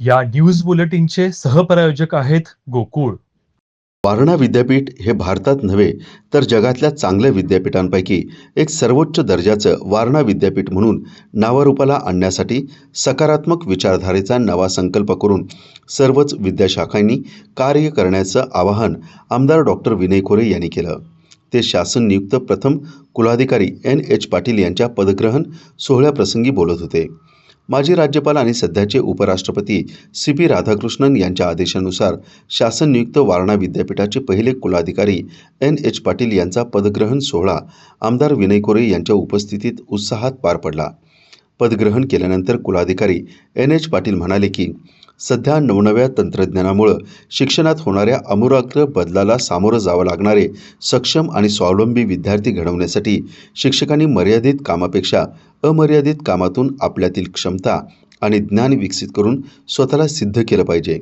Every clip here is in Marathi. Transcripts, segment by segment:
या न्यूज बुलेटिनचे सहप्रायोजक आहेत गोकुळ. वारणा विद्यापीठ हे भारतात नव्हे तर जगातल्या चांगल्या विद्यापीठांपैकी एक सर्वोच्च दर्जाचं वारणा विद्यापीठ म्हणून नावारूपाला आणण्यासाठी सकारात्मक विचारधारेचा नवा संकल्प करून सर्वच विद्याशाखांनी कार्य करण्याचं आवाहन आमदार डॉक्टर विनय खोरे यांनी केलं. ते शासन नियुक्त प्रथम कुलाधिकारी एन एच पाटील यांच्या पदग्रहण सोहळ्याप्रसंगी बोलत होते. माजी राज्यपाल आणि सध्याचे उपराष्ट्रपती सी पी राधाकृष्णन यांच्या आदेशानुसार शासन नियुक्त वारणा विद्यापीठाचे पहिले कुलाधिकारी एन एच पाटील यांचा पदग्रहण सोहळा आमदार विनय कोरे यांच्या उपस्थितीत उत्साहात पार पडला. पदग्रहण केल्यानंतर कुलाधिकारी एन एच पाटील म्हणाले की सध्या नवनव्या तंत्रज्ञानामुळं शिक्षणात होणाऱ्या अमुराग्र बदलाला सामोरं जावं लागणारे सक्षम आणि स्वावलंबी विद्यार्थी घडवण्यासाठी शिक्षकांनी मर्यादित कामापेक्षा अमर्यादित कामातून आपल्यातील क्षमता आणि ज्ञान विकसित करून स्वतःला सिद्ध केलं पाहिजे.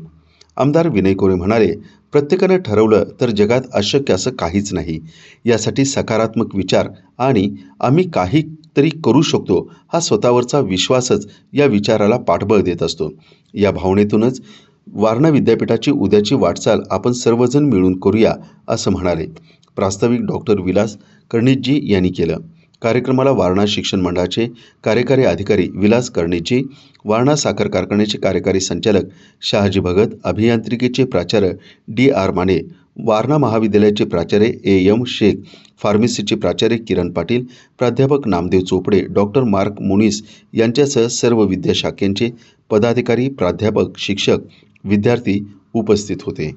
आमदार विनय कोरे म्हणाले प्रत्येकानं ठरवलं तर जगात अशक्य असं काहीच नाही. यासाठी सकारात्मक विचार आणि आम्ही काही तरी करू शकतो हा स्वतःवरचा विश्वासच या विचाराला पाठबळ देत असतो. या भावनेतूनच वारणा विद्यापीठाची उद्याची वाटचाल आपण सर्वजण मिळून करूया असं म्हणाले. प्रास्ताविक डॉक्टर विलास कर्णितजी यांनी केलं. कार्यक्रमाला वारणा शिक्षण मंडळाचे कार्यकारी अधिकारी विलास कर्णितजी वारणा साखर कारखान्याचे कार्यकारी संचालक शहाजी भगत अभियांत्रिकीचे प्राचार्य डी आर माने वारणा महाविद्यालयाचे प्राचार्य ए. एम. शेख फार्मसीचे प्राचार्य किरण पाटील प्राध्यापक नामदेव चोपडे डॉक्टर मार्क मुनीस यांच्यासह सर्व विद्याशाखेंचे पदाधिकारी प्राध्यापक शिक्षक विद्यार्थी उपस्थित होते.